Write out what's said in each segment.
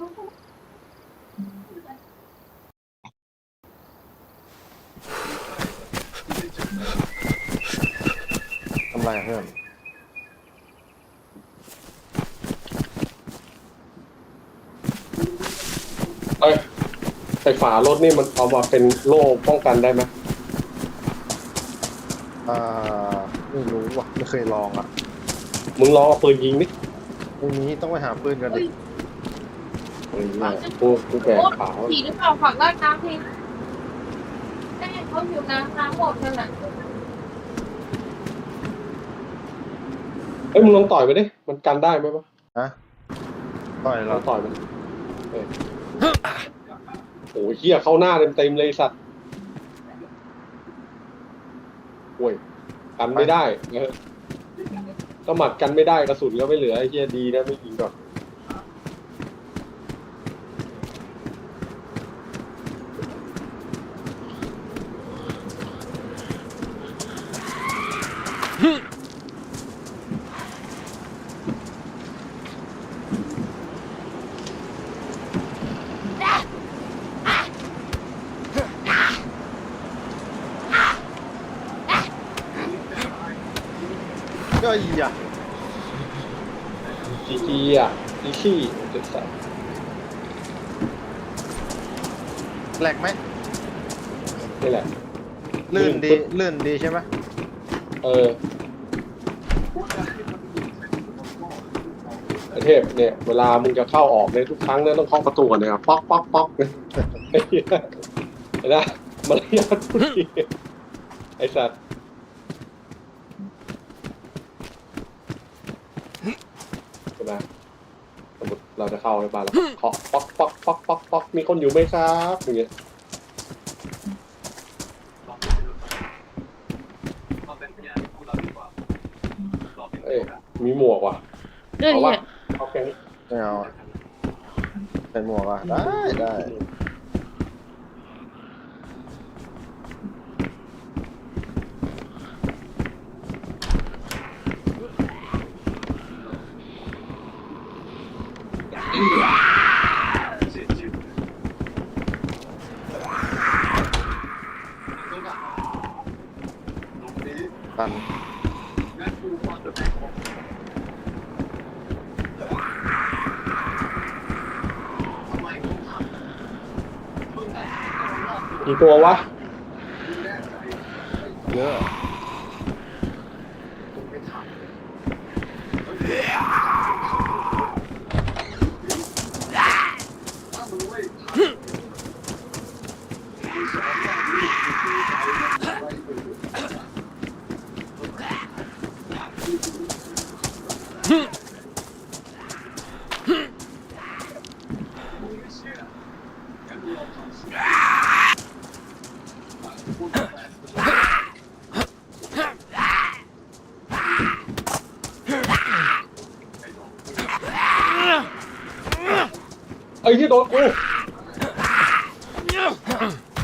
ทำไรอะเพื่อนเอ้ยไฟฝารถนี่มันเอามาเป็นโล่ป้องกันได้ไหมอ่าไม่รู้ว่ะ ไม่เคยลองอะ มึงลองเอาปืนยิงดิไม่มีต้องไปหาปืนกันดิปืนยิ งอะกูกูแบกขาวผีหรือเปล่าฝักลาดน้ำทีแม่เขาอยู่น้ำน้ำหมดนั่นแหละเอ้ยมึงลองต่อยไปดิ มันกันได้ไหมวะฮะต่อยลเราองต่อยมันเออโอ้ยเหี้ยเข้าหน้าเต็มเต็มๆเลยไอ้สัตว์โอ้ยกันไม่ได้เออก็หมัดกันไม่ได้กระสุนก็ไม่เหลือไอ้เหี้ยดีนะไม่ยิงก่อน ก็อีอะจีจีอะจีขี้จุดสัตว์แหลกไหมนี่แหละ ลื่นดีลื่นลื่นดีใช่ไหมเออไอเทพเนี่ย เวลามึงจะเข้าออกเนี่ยทุกครั้งเนี่ยต้องเคาะประตูก่อนเนี่ยป๊อกป๊อกป๊อกเนี่ยไอ้เหี้ยเห็นไหมมารยาทผู้ดีไอสัตว์ใช่ไหมสมมติ เราจะเข้าในบ้านแล้วเคาะป๊อกป๊อกป๊อกป๊อกป๊อกมีคนอยู่ไหมครับอย่างเงี้ยเอ้ยมีหมวกว่ะเรื่องเอานี้ว่ะเอาแค่นี้ไม่เอาอะใส่หมวกอะ ได้ได้ กี่ตัววะ เยอะ อ้ที่โดนกู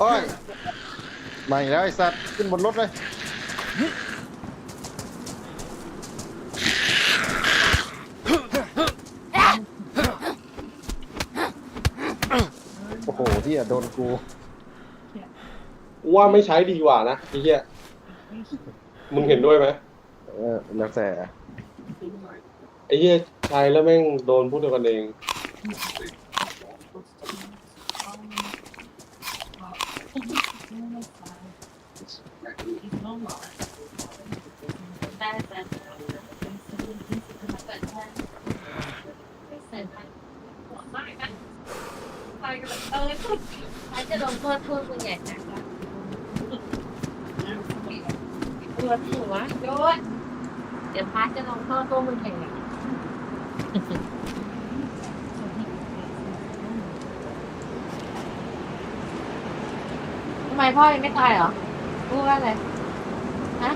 โอ้ยมาอีกแล้วไอ้สัตว์ขึ้นบนรถเลยโอ้โหที่อะโดนกูว่าไม่ใช้ดีกว่านะไอ้เหี้ยมึงเห็นด้วยไหมเออแล้วแต่ไอ้เหี้ยใช้แล้วแม่งโดนพูดกันเอง ได้แต่ไป กันเอจะลงโทษพูดคุณใหญ่นะคะตัวหัวโยนเดี๋ยวพาจะลงโทษตัวมึงแข่งทำไมพ่อยังไม่ตายเหรอพูดว่าอะไรฮะ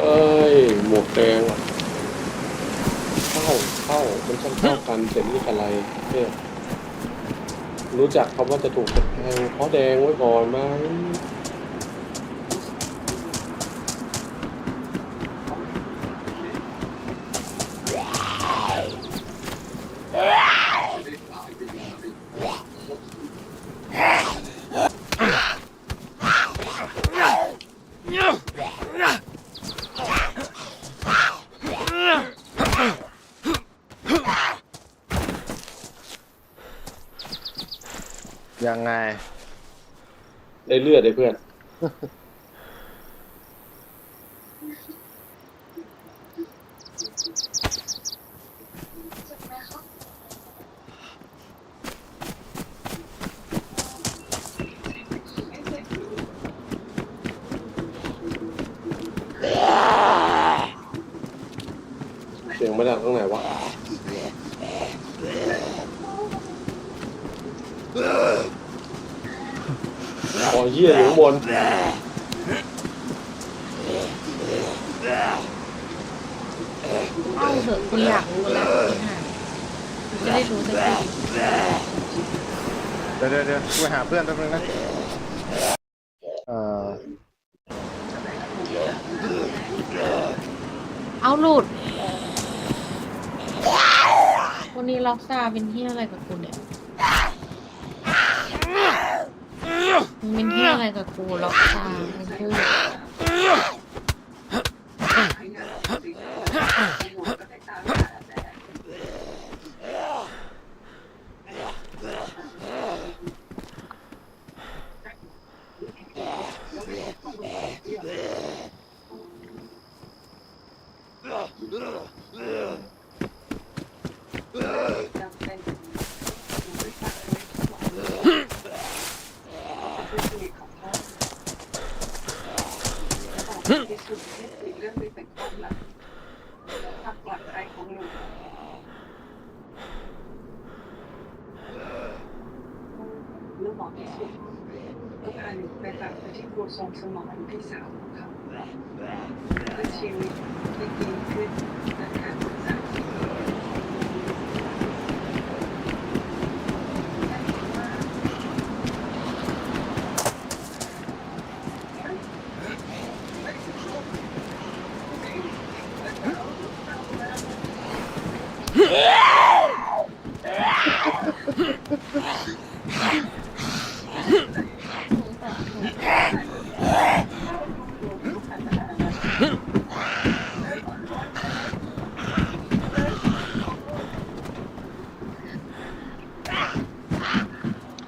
เอ้ย หมวกแดงอะเข้าเข้ามันช่างเข้ากันเสร็จนี่อะไรเนี่ย รู้จักคำว่าจะถูกแทงเพราะแดงไว้ก่อนไหม ยังไง ได้เลือดได้เพื่อน เสียงมาจากตรงไหนวะอ๋ อเหี้ยอยู่ข้างบนเอาเถอะกูอยากรู้แล้วกูจะได้รู้สักทีเดี๋ยวเดี๋ยวเดี๋ยวกูไปหาเพื่อนแป๊บนึงนะเอ่อเอาหลุด วันนี้ล็อกซาเป็นที่อะไรกับกูเนี่ย มึงเป็นที่อะไรกับกูหรอกจ้ามึงพูด เมื่อบอกที่สุดก็พา หนูไปว้ที่ครัวทรงสมองพี่สาวของเขาเพื่อชีวิตที่ดีขึ้นและการศึกษาที่ดี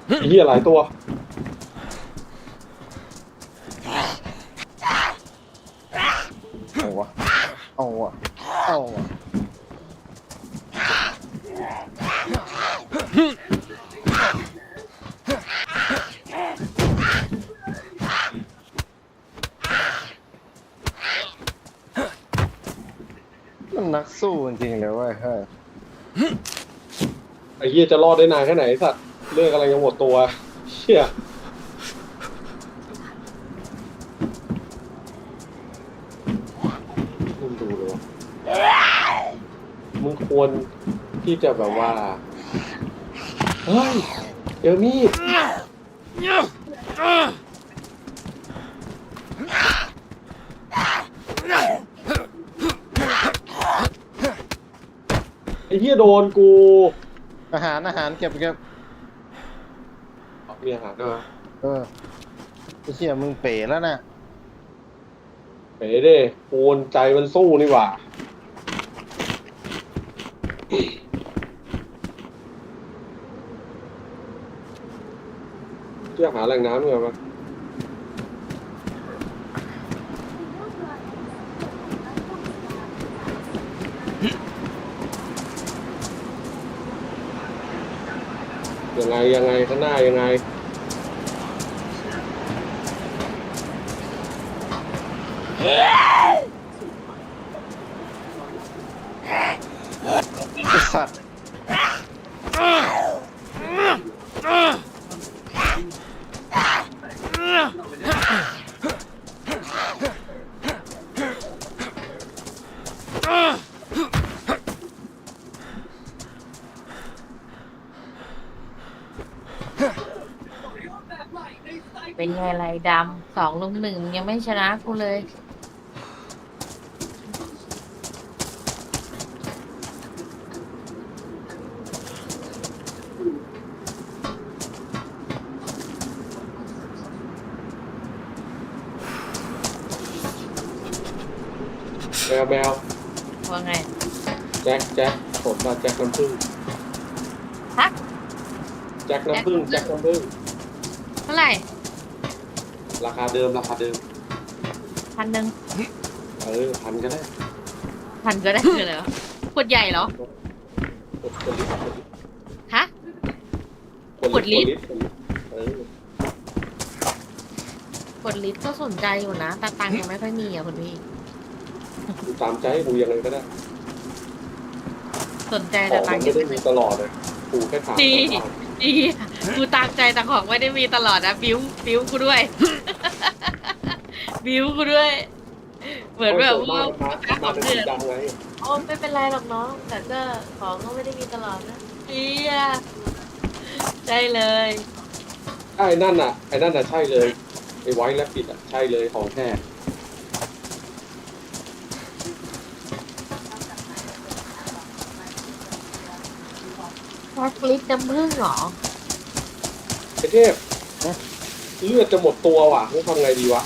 ไอ้ เหี้ยหลายตัว เอาวะเอาวะเอาวะมันนักสู้จริงๆเลยเว้ยเฮ้ย ไอ้เหี้ยจะรอดได้นานแค่ไหนไอ้สัตว์ เลือดกำลังหมดตัว เชี่ยมึงดูเลยวะมึงควรที่จะแบบว่า เฮ้ยเจอมีดไอ้เหี้ยโดนกู อาหารอาหารเก็บเก็บ มีอาหารด้วยเออไอ้เชี่ยมึงเป๋แล้วน่ะเป๋เด้โอนใจมันสู้นี่หว่าเที่ยวหาแหล่งน้ำเหรอปะ ยังไงยังไงข้างหน้ายังไงไอ้สัตว์ เป็นไงไร ดำสองลุมหนึ่งยังไม่ชนะกูเลยแมวแมวว่าไง แจ็คแจ็คผมมาแจ็คน้ำผึ้งฮะ แจ็คน้ำผึ้งแจ็คน้ำผึ้งเท่าไหร่ ราคาเดิมราคาเดิม พันหนึ่งเออพันก็ได้พันก็ได้คืออะไรวะขวดใหญ่เหรอ กดกดลิตรกดลิตรฮะ กดลิตรกดลิตรกดลิตรเออขวดลิตรก็สนใจอยู่นะแต่ตังค์ยังไม่ค่อยมีอะคุณพี่กูตามใจกูยังไงก็ได้สนใจขแต่องตัมังนค์ไม่ยังได้ไม่มีมี ตลอดเลยกูแค่ถามดีก่อน ดีกูตามใจแต่ของไม่ได้มีตลอดนะบิ้วบิ้วกูด้วย บิ้วกูด้วย เหมือนแบบว่ามาค้าขมาองเป็นเดืสีอนดำไงโอ้ไม่เป็นไรหรอกน้อง แต่ก็ของก็ไม่ได้มีตลอดนะเอียได้เลยไอ้นั่นน่ะไอ้นั่นน่ะใช่เลยไอ้ไว้และปิดอะใช่เลยของแท้ แพ็คลิตรน้ำผึ้งเหรอไอ้เทพเลือดจะหมดตัวว่ะต้องทำไงดีวะ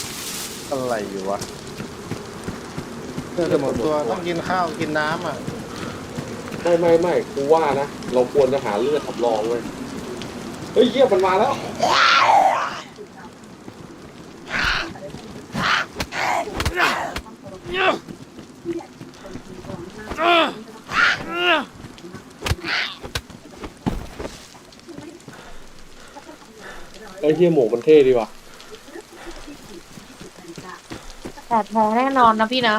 อะไรอยู่วะเพื่อจะหมดตัวต้องกินข้าวกินน้ำอะไม่ไม่ไม่กูว่านะ เราควรจะหาเลือดสำรองเลยเฮ้ยเยี่ยมมันมาแล้ว ไอ้เฮียหมูมันเท่ดีว่ะแต่แพ้แน่นอนนะพี่นะ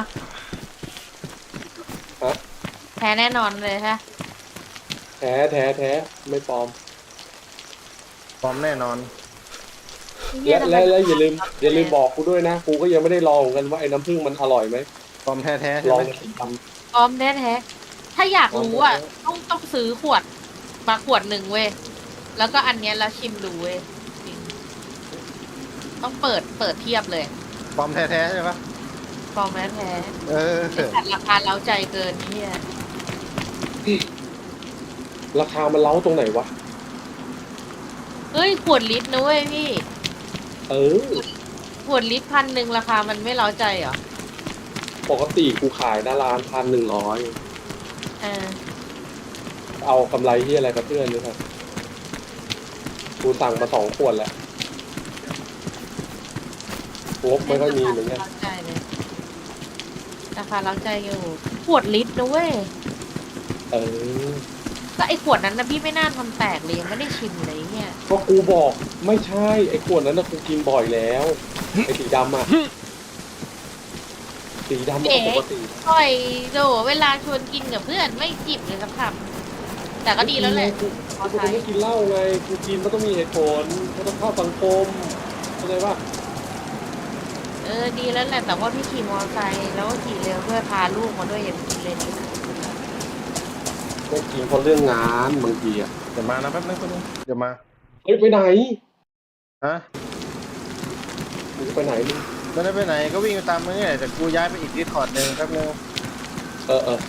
ฮะแพ้แน่นอนเลยฮะแท้แท้แท้ไม่ปลอม พร้อมแน่นอน และและและอย่าลืมอย่าลืมบอกกูด้วยนะกูก็ยังไม่ได้ลองเหมือนกันว่าไอ้น้ำผึ้งมันอร่อยไหมพร้อมแท้ๆใช่ลอไหงมสีดำพร้อมแท้แท้ๆถ้าอยากรู้อะพร้อมแท้ต้องต้องซื้อขวดมาขวดหนึ่งเว้ย แล้วก็อันเนี้ยแล้วชิมดูเว้ยจริง ต้องเปิดเปิดเทียบเลยพร้อมแท้ๆใช่ปะพร้อมแท้แท้เออแต่ราคาเล้าใจเกินเนี่ยราคามันเล้าตรงไหนวะ เฮ้ยขวดลิตรนะเว้ยพี่เออ ขวดลิตรพันหนึ่งราคามันไม่เล้าใจเหรอปกติกูขายหน้าร้านพันหนึ่งร้อยเออเอากำไรที่อะไรกับเพื่อนหรือเปล่ากูสั่งมาสองขวดแหละ งบไม่ค่อยมีเหมือนกัน ราคาเล้าใจเลยราคาเล้าใจอยู่ ขวดลิตรนะเว้ยเออก็ไอขวดนั้นนะพี่ไม่น่าทำแตกเลยยังไม่ได้ชิมเลยเนี่ยก็กูบอกไม่ใช่ไอ้ขวดนั้นนะกูกินบ่อยแล้ว ไอ้สีดำอะ สีดำอะปกติปล่อยโดเวลาชวนกินกับเพื่อนไม่จิบเลยสักคำแต่ก็ดีแล้วแหละ กูพอกูใช้ไม่กินเหล้าไง กูกินมันต้องมีเหตุผลมันต้องเข้าสังคมเข้าใจป่ะ เออดีแล้วแหละแต่ว่าพี่ขี่มอเตอร์ไซค์แล้วก็ขี่เร็วด้วยพาลูกมาด้วยอย่าไปกินเลยนี่ก็กินเพราะเรื่องงานบางทีอะเดี๋ยวมานะแป๊บนึงแป๊บนึงเดี๋ยวมาเฮ้ยไปไหนฮะมึงจะไปไหนมึงไม่ได้ไปไหนก็วิ่งไปตามมึงเนี่ยแต่กูย้ายไปอีกดิสคอร์ดหนึ่งแป๊บนึงเออเออ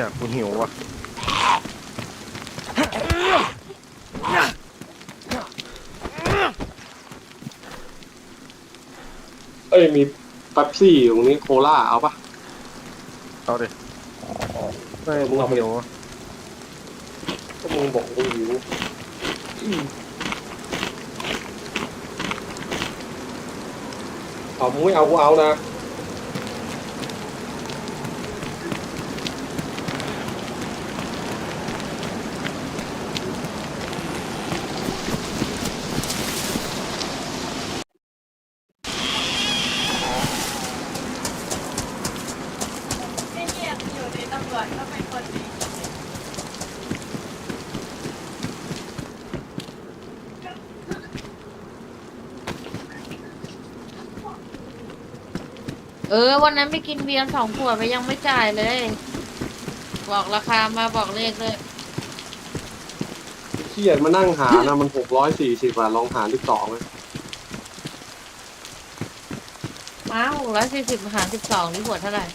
ยกูหิวว่ะเอ้ยมีเป๊ปซี่อยู่ตรงนี้โคลาเอาปะเอาดิไม่มึกูงเอาไปหิวว่ะก็มึงบอกมึงหิวเอามึงไม่เอากูเอานะ ไม่เรียกอยู่ในตำรวจก็เป็นคนดี เออวันนั้นไปกินเบียร์สองขวดไปยังไม่จ่ายเลย บอกราคามาบอกเลขเลยเขียนมานั่งหานะมันหกร้อยสี่สิบอะลองหารที่สองเลยม้าหกร้อยสี่สิบหารสิบสองนี่ขวดเท่าไหร่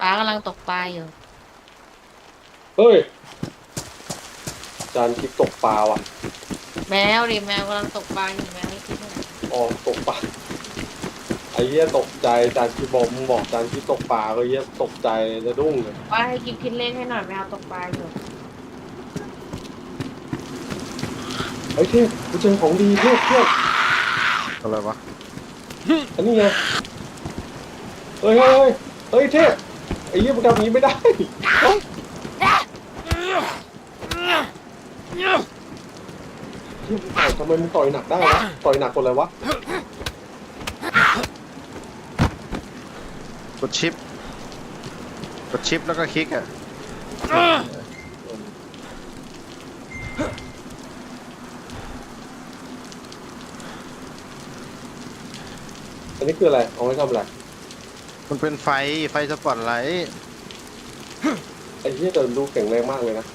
ป้ากำลังตกปลาอยู่ เฮ้ยจานคิดตกปลาว่ะ แมวดิแมวกำลังตกปลาอยู่แมวไม่คิดว่าอ๋อตกปลาไอ้ เหี้ยตกใจจานคิดบอกมึงบอกจานคิดตกปลาก็เหี้ยตกใจจะดุ้งเลยว่าให้กินคิดเลขให้หน่อยแมวตกปลาอยู่เฮ้ยเทพกูเจอของดีเทพเทพอะไรวะอันนี้ไงเฮ้ยเฮ้ยเฮ้ยเฮ้ยเทพไอ้เหี้ยมึงทำอย่างนี้ไม่ได้เฮ้ยเหี้ยมึงต่อยทำไมมึงต่อยหนักได้วะต่อยหนักคนอะไรวะ กดชิป กดชิปแล้วก็คลิกอะอันนี้คืออะไร เอาไว้ทำอะไร มันเป็นไฟ ไฟสปอตไลท์ไอ้เหี้ยเดินดูแข็งแรงมากเลยนะ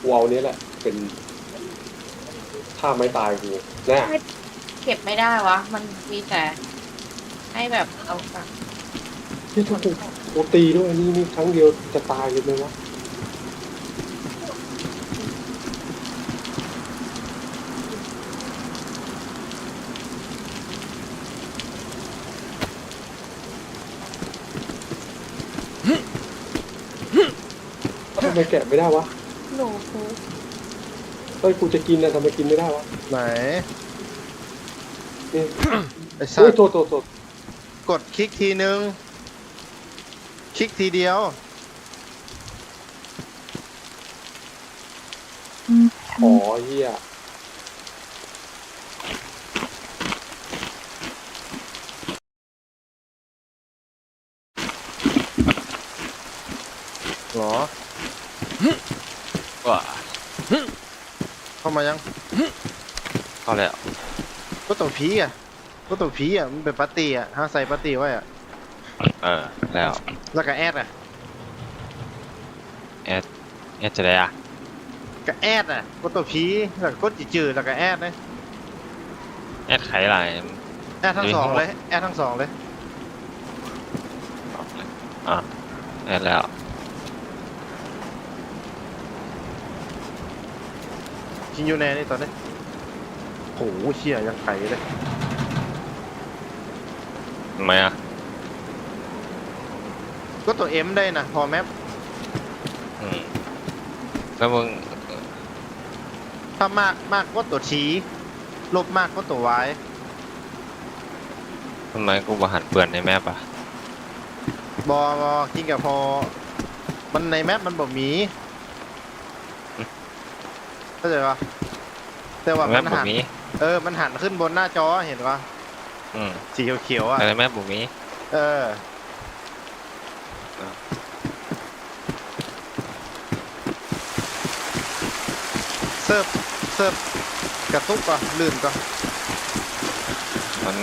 กูเอาอันนี้แหละ เป็นท่าไม้ตายกูแน่ เก็บไม่ได้วะ มันมีแต่ให้แบบเอากลับ เฮ้ยถ้ากูกูตีด้วยนี่นี่ครั้งเดียวจะตายเลยไหมวะทำไมแกะไม่ได้วะหนูคูเฮ้ยกูจะกินนะทำไมกินไม่ได้วะไหนนี่ไอ้สัเฮ้ยตว์โทษโทษโทษกดคลิกทีนึง คลิกทีเดียวอ๋อเฮียหรอว่าเข้ามายังเข้าแล้วก็ตัวผีอะก็ตัวผีอะมันเป็นปาร์ตี้อะห้าใส่ปาร์ตี้ไว้อะ เออ แล้ว แล้วก็แอดอะแอด แอดจะได้อะก็แอดอะก็ตัวผีแล้วก็กดจืดๆแล้วก็แอดเลยแอดไขอะไรแอดทั้งสองเลยแอดทั้งสองเลยบอกเลยอะแอดแล้วกินยูแนนี่ตอนนี้โหเชี่ยยังไก่เลยทำไมอะ ก็ตัวเอ็มได้นะพอแมปอืมแล้วมึงถ้ามากมากก็ตัวทีลบมากก็ตัววายทำไมกูบหันเปื่อนในแมปอะบอบอกินกับพอ มันในแมปมันบ่มีเข้าใจปะแต่ว่าแมมัปนบุหันมีเออมันหันขึ้นบนหน้าจอเห็นปะอืมสีเขียวๆอะแต่ในแมปบุมีเออ เสิร์ฟเสิร์ฟกระตุกก่อนลื่นก่อนมัน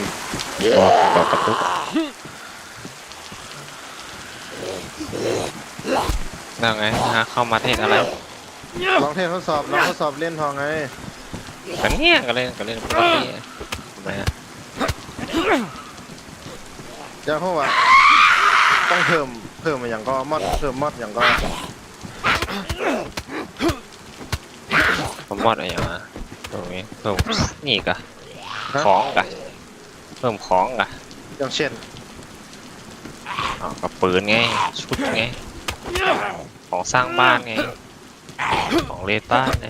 บอกบอกกระตุกนั่งไงฮะเข้ามาเทศอะไรลองเทสทดสอบลองทดสอบเล่นพอไงกันเนี่ยก็เล่นก็เล่นปกติทำไมอะจะพูดว่า ต้องเพิ่มเพิ่มมาอย่างก็มอดเพิ่มมอดอย่างก็ผมมอดอะไรอย่างนะตรงนี้เพิ่มนี่กะฮะของกะเพิ่มของกะอย่างเช่นอ๋อกับปืนไงชุดไงของสร้างบ้านไงของเลดบ้านไง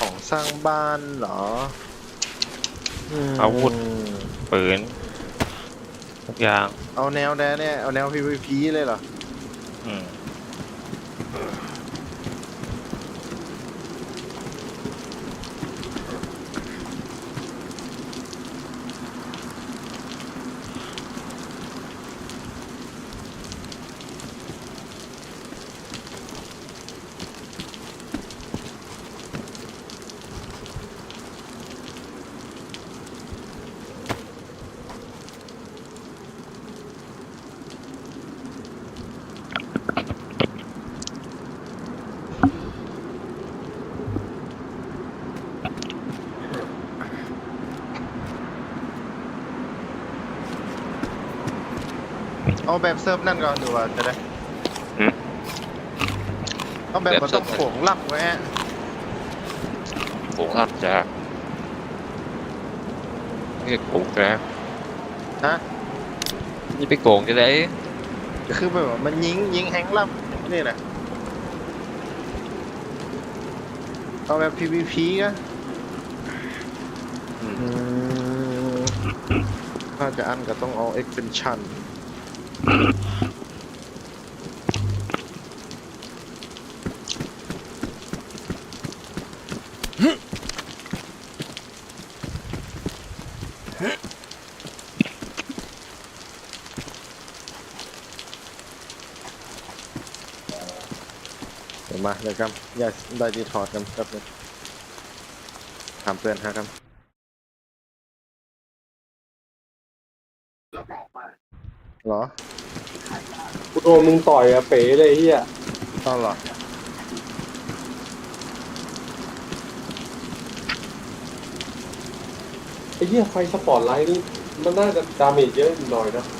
ของสร้างบ้านเหรอมอาวุธปืนทุกอย่างเอาแนวแดนเนี่ยเอาแนว PVP เลยเหรอ อืม เอาแบบเซิร์ฟนั่นก่อนดูว่าจะได้เอาแบบมันต้องโขงลับไว้ฮะผมทำจะนี่โกงแล้วฮะนี่ไปโกงจะได้คือแบบว่ามันยิงยิงแฮงลับนี่แหละเอาแบบ PVP ก็อืมอืมถ้าจะอันก็ต้องเอา extension เดี๋ยว มาเดี๋ยครับอย่าได้ดีถอดกันครับนึงถามเพื่อนฮะครับเหรอ กูโดนมึงต่อยอะเป๋เลยไอ้เฮียต้องเหรอไอ้เฮียไฟสปอร์ตไลท์นี่มันน่าจะดาเมจเยอะหน่อยนะ